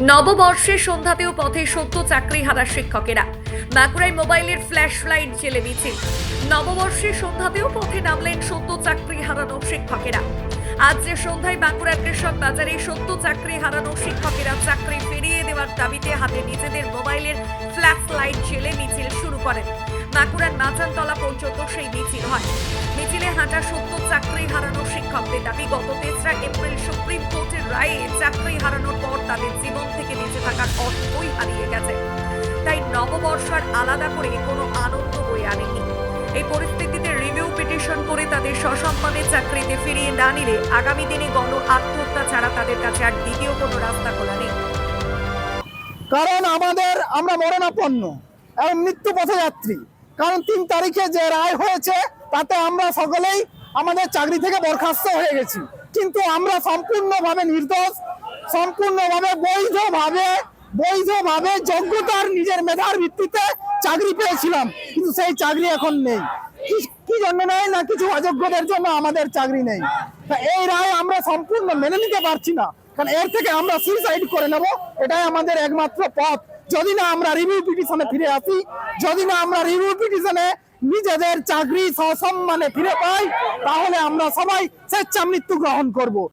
নববর্ষের সন্ধ্যাতেও পথে সত্য চাকরি হারা শিক্ষকেরা। বাঁকুড়ায় মোবাইলের ফ্ল্যাশ লাইট জেলে মিছিল। নববর্ষের সন্ধ্যাতেও পথে নামলেন সত্য চাকরি হারানো শিক্ষকেরা। আজ যে সন্ধ্যায় বাঁকুড়ার কৃষক বাজারে সত্য চাকরি হারানো শিক্ষকেরা চাকরি ফিরিয়ে দেওয়ার দাবিতে হাতে নিজেদের মোবাইলের ফ্ল্যাশ লাইট জেলে মিছিল শুরু করেন। বাঁকুড়ার মাচানতলা পর্যন্ত সেই মিছিল হয়। মিছিলে হাঁটা সত্য চাকরি হারানো শিক্ষকদের দাবি, গত তেসরা এপ্রিল সুপ্রিম কোর্টের রায়ে চাকরি হারানোর পর তাদের জীবন থেকে বেঁচে থাকার অর্থই হারিয়ে গেছে। তাই নববর্ষ আর আলাদা করে কোনো আনন্দ বয়ে আনেনি। এই পরিস্থিতিতে রিভিউ পিটিশন করে তাদের সসম্মানে চাকরিতে ফিরিয়ে না নিলে আগামী দিনে গণ আত্মহত্যা ছাড়া তাদের কাছে আর দ্বিতীয় কোনো রাস্তা খোলা নেই। কারণ আমাদের, আমরা মরণাপন্ন এবং মৃত্যু পথযাত্রী কারণ তিন তারিখে যে রায় হয়েছে, তাতে আমরা সকলেই আমাদের চাকরি থেকে বরখাস্ত হয়ে গেছি। কিন্তু আমরা সম্পূর্ণভাবে নির্দোষ, সম্পূর্ণভাবে বৈধভাবে বৈধভাবে যোগ্যতার নিজের মেধার ভিত্তিতে চাকরি পেয়েছিলাম। কিন্তু সেই চাকরি এখন নেই। কি- জন্য নেই না কিছু অযোগ্যদের জন্য আমাদের চাকরি নেই? এই রায় আমরা সম্পূর্ণ মেনে নিতে পারছি না। কারণ এর থেকে আমরা সুইসাইড করে নেব, এটাই আমাদের একমাত্র পথ। যদি না আমরা রিভিউ পিটিশনে ফিরে আসি, যদি না আমরা রিভিউ পিটিশনে নিজেদের চাকরি সসম্মানে ফিরে পাই তাহলে আমরা সবাই স্বেচ্ছা মৃত্যু গ্রহণ করব।